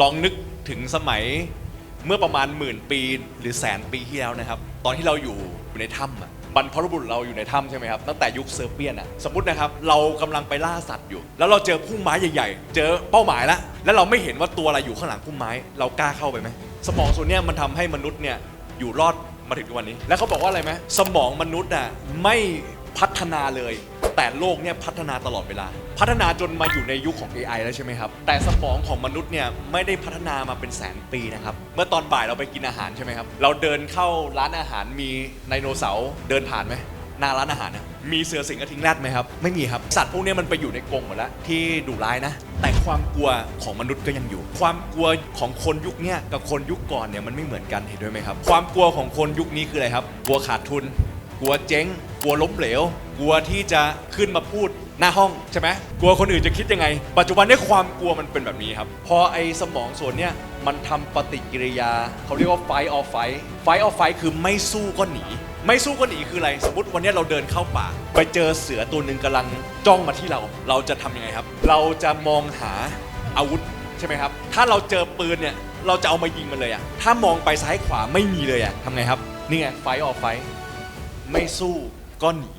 ลองนึกถึงสมัยเมื่อประมาณหมื่นปีหรือแสนปีที่แล้วนะครับ ตอนที่เราอยู่ในถ้ำอะบรรพบุรุษเราอยู่ในถ้ำใช่ไหมครับตั้งแต่ยุคเซอร์เปียนอะสมมตินะครับเรากำลังไปล่าสัตว์อยู่ แล้วเราเจอพุ่มไม้ใหญ่ ๆ เจอเป้าหมายแล้วแล้วเราไม่เห็นว่าตัวอะไรอยู่ข้างหลังพุ่มไม้ เรากล้าเข้าไปไหมสมองส่วนเนี้ยมันทำให้มนุษย์เนี่ยอยู่รอดมาถึงทุกวันนี้ แล้วเขาบอกว่าอะไรไหมสมองมนุษย์อะไม่พัฒนาเลย แต่โลกเนี่ยพัฒนาตลอดเวลา พัฒนาจนมาอยู่ในยุคของ AI แล้วใช่ไหมครับ แต่สมองของมนุษย์เนี่ยไม่ได้พัฒนามาเป็นแสนปีนะครับ เมื่อตอนบ่ายเราไปกินอาหารใช่ไหมครับ เราเดินเข้าร้านอาหารมีไดโนเสาร์เดินผ่านไหมหน้าร้านอาหารนะมีเสือสิงกระทิงแรดไหมครับ ไม่มีครับสัตว์พวกนี้มันไปอยู่ในกรงหมดแล้วที่ดุร้ายนะ แต่ความกลัวของมนุษย์ก็ยังอยู่ ความกลัวของคนยุคนี้กับคนยุคก่อนเนี่ยมันไม่เหมือนกันเห็นด้วยไหมครับ ความกลัวของคนยุคนี้คืออะไรครับ กลัวขาดทุน กลัวเจ๊ง กลัวล้มเหลว กลัวที่จะขึ้นมาพูดหน้าห้องใช่ไหมกลัวคนอื่นจะคิดยังไง ปัจจุบันนี้ความกลัวมันเป็นแบบนี้ครับ พอไอ้สมองส่วนเนี้ยมันทำปฏิกิริยา เขาเรียกว่า fight or fight fight or fight คือไม่สู้ก็หนี ไม่สู้ก็หนีคืออะไร สมมติวันนี้เราเดินเข้าป่า ไปเจอเสือตัวหนึ่งกำลังจ้องมาที่เรา เราจะทำยังไงครับ เราจะมองหาอาวุธใช่ไหมครับ ถ้าเราเจอปืนเนี่ยเราจะเอามายิงมันเลยอะถ้ามองไปซ้ายขวาไม่มีเลยอะทำไงครับ นี่ไง fight or fight ไม่สู้ก็หนี